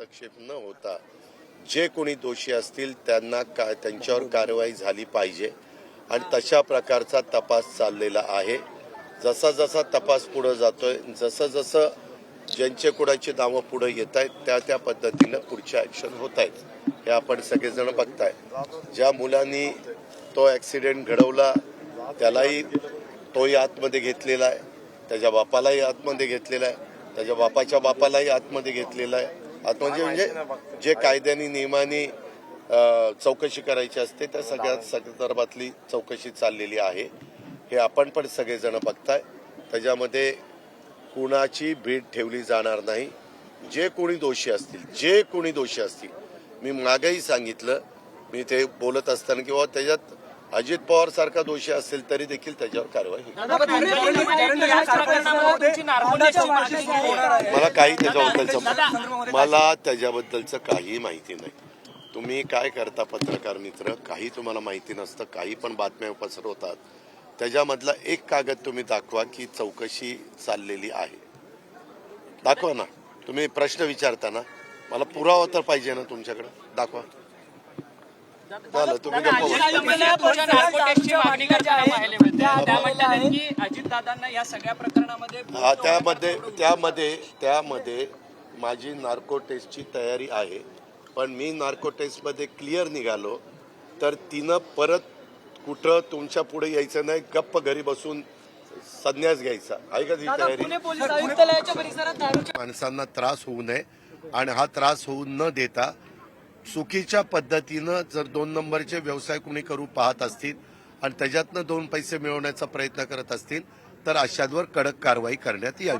हस्तक्षेप न होता जे कोणी दोषी असतील त्यांना का त्यांच्यावर कारवाई झाली पाहिजे. आणि तशा प्रकारचा तपास चाललेला आहे. जसा जसा तपास पुढे जातोय जसं जसं ज्यांचे कुणाची नावं पुढे येत आहेत त्या त्या पद्धतीनं पुढच्या ऍक्शन होत आहेत हे आपण सगळेजण बघताय. ज्या मुलांनी तो ऍक्सिडेंट घडवला त्यालाही तोही आतमध्ये घेतलेला आहे. त्याच्या बापालाही आतमध्ये घेतलेला आहे. त्याच्या बापाच्या बापालाही आतमध्ये घेतलेला आहे. आतमध्ये म्हणजे जे कायद्याने नियमाने चौकशी करायची असते त्या सगळ्या संदर्भातली चौकशी चाललेली आहे. हे आपण पण सगळेजण बघताय. त्याच्यामध्ये कुणाची भीड ठेवली जाणार नाही. जे कोणी दोषी असतील जे कोणी दोषी असतील मी मागेही सांगितलं. मी ते बोलत असताना किंवा त्याच्यात अजित पवार सारखा दोषी असेल तरी देखील त्याच्यावर कारवाई होईल. मला काही त्याच्याबद्दलचं मला त्याच्याबद्दलचं काही माहिती नाही. तुम्ही काय करता पत्रकार मित्र? काही तुम्हाला माहिती नसतं काही पण बातम्या पसरवतात. त्याच्यामधला एक कागद तुम्ही दाखवा की चौकशी चाललेली आहे. दाखवा ना. तुम्ही प्रश्न विचारता ना मला पुरावा तर पाहिजे ना तुमच्याकडे. दाखवा. झालं तुम्ही गप्प बसा. अजितदादांना या सगळ्या प्रकरणामध्ये हा त्यामध्ये त्यामध्ये त्यामध्ये माझी नार्को टेस्टची तयारी आहे. पण मी नार्को टेस्टमध्ये क्लिअर निघालो तर तिनं परत कुठं तुमच्यापुढे यायचं नाही गप्प घरी बसून संन्यास घ्यायचा. आहे का ती तयारी? पुणे पोलीस आयुक्तालयाच्या परिसरात दारूच्या माणसांना त्रास होऊ नये आणि हा त्रास होऊ न देता चुकीच्या पद्धतीनं जर दोन नंबरचे व्यवसाय कोणी करू पाहत असतील आणि त्याच्यातनं दोन पैसे मिळवण्याचा प्रयत्न करत असतील तर अशांवर कडक कारवाई करण्यात यावी.